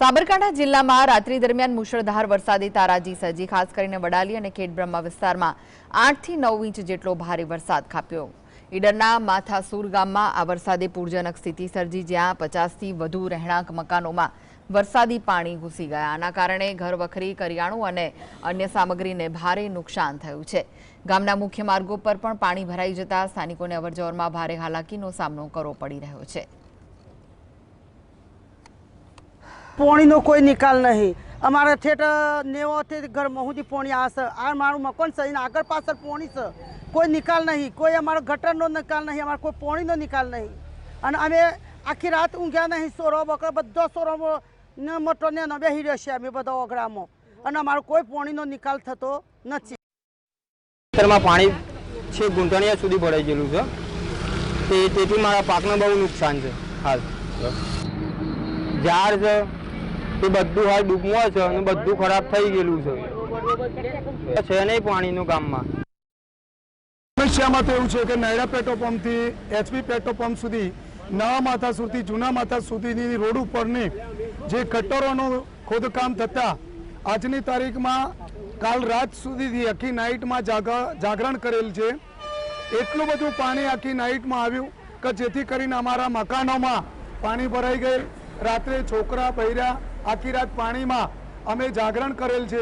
સાબરકાંઠા જિલ્લામાં રાત્રિ દરમિયાન મુશળધાર વરસાદી તારાજી સર્જી, ખાસ કરીને વડાલી અને ખેડબ્રહ્મા વિસ્તારમાં આઠથી નવ ઇંચ જેટલો ભારે વરસાદ ખાપ્યો. ઈડરના માથાસુર ગામમાં આ વરસાદે પૂરજનક સ્થિતિ સર્જી, જ્યાં પચાસથી વધુ રહેણાંક મકાનોમાં વરસાદી પાણી ઘૂસી ગયા. આના કારણે ઘર વખરી, કરિયાણું અને અન્ય સામગ્રીને ભારે નુકસાન થયું છે. ગામના મુખ્ય માર્ગો પર પણ પાણી ભરાઈ જતા સ્થાનિકોને અવરજવરમાં ભારે હાલાકીનો સામનો કરવો પડી રહ્યો છે. પોણીનો કોઈ નિકાલ નહીં. અમારા ઠેઠ નેવોથી ઘરમાં સુધી પોણી આવશે આ મારું મકાન છે એના આગળ પાછળ પોણી છે. કોઈ નિકાલ નહીં. કોઈ અમારો ગટરનો નિકાલ નહીં અમારો કોઈ પોણીનો નિકાલ નહીં. અને અમે આખી રાત ઊંઘ્યા નહીં સોરો બકરો બધો સોરો ને મોટો ને બેસી રહ્યો છે અમે બધા ઓગળામાં. અને અમારો કોઈ પોણીનો નિકાલ થતો નથી. ખેતરમાં પાણી છે ઘૂંટણિયા સુધી ભરાઈ ગયેલું છે. તે તેથી મારા પાકને બહુ નુકસાન છે હાલ. ઝાડ છે તે બધું હાલ ડૂબવા છે અને બધું ખરાબ થઈ ગયેલું છે. છે નહીં પાણીનું ગામમાં. સમસ્યામાં તો એવું છે કે નૈડા પેટ્રોલ પંપથી એચપી પેટ્રોલ પંપ સુધી, નવા માથા સુધી, જૂના માથા સુધીની રોડ ઉપરની જે કટરોનું ખોદકામ થતાં, આજની તારીખમાં કાલ રાત સુધીથી આખી નાઇટમાં જાગરણ કરેલ છે, એટલું બધું પાણી આખી નાઇટમાં આવ્યું કે જેથી કરીને અમારા મકાનોમાં પાણી ભરાઈ ગયેલ. રાત્રે છોકરા પહેર્યા આખી રાત પાણીમાં અમે જાગરણ કરેલ છે.